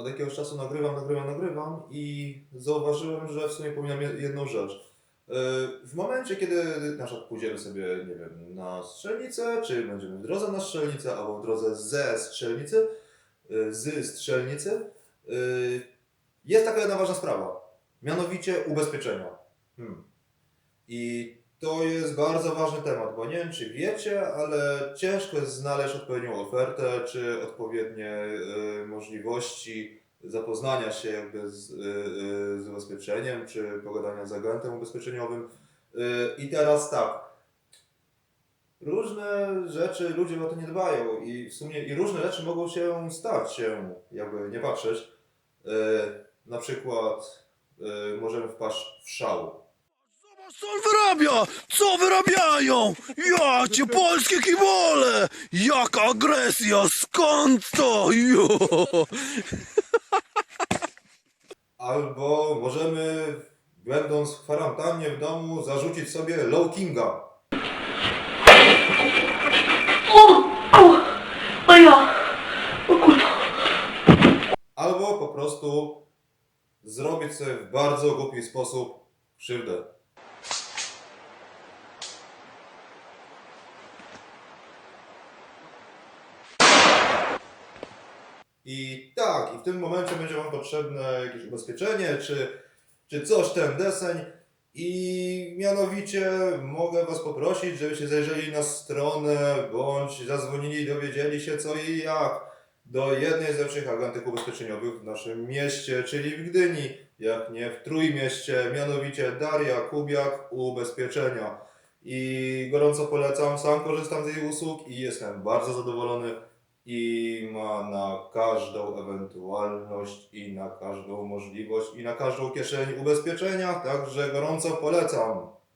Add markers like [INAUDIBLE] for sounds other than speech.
od jakiegoś czasu nagrywam, nagrywam, nagrywam i zauważyłem, że w sumie pominam je- jedną rzecz. Yy, W momencie, kiedy na przykład pójdziemy sobie, nie wiem, na strzelnicę, czy będziemy w drodze na strzelnicę, albo w drodze ze strzelnicy, yy, z strzelnicy, yy, jest taka jedna ważna sprawa. Mianowicie ubezpieczenia. Hmm. I to jest bardzo ważny temat, bo nie wiem czy wiecie, ale ciężko jest znaleźć odpowiednią ofertę, czy odpowiednie y, możliwości zapoznania się jakby z, y, y, z ubezpieczeniem, czy pogadania z agentem ubezpieczeniowym. Y, I teraz tak, różne rzeczy ludzie o to nie dbają i w sumie i różne rzeczy mogą się stać się, jakby nie patrzeć. Y, na przykład y, możemy wpaść w szał. Co on wyrabia! Co wyrabiają? Ja cię polskie kibole! Jaka agresja! Skąd to? Jo! [LAUGHS] Albo możemy, będąc w kwarantannie w domu, zarzucić sobie low kinga. O, o, o ja, o kurwa. Albo po prostu zrobić sobie w bardzo głupi sposób krzywdę. I tak, i w tym momencie będzie Wam potrzebne jakieś ubezpieczenie, czy, czy coś ten deseń. I mianowicie mogę Was poprosić, żebyście zajrzeli na stronę, bądź zadzwonili i dowiedzieli się co i jak do jednej z lepszych agentek ubezpieczeniowych w naszym mieście, czyli w Gdyni, jak nie w Trójmieście, mianowicie Daria Kubiak Ubezpieczenia. I gorąco polecam, sam korzystam z jej usług i jestem bardzo zadowolony i ma na każdą ewentualność i na każdą możliwość i na każdą kieszeń ubezpieczenia, także gorąco polecam.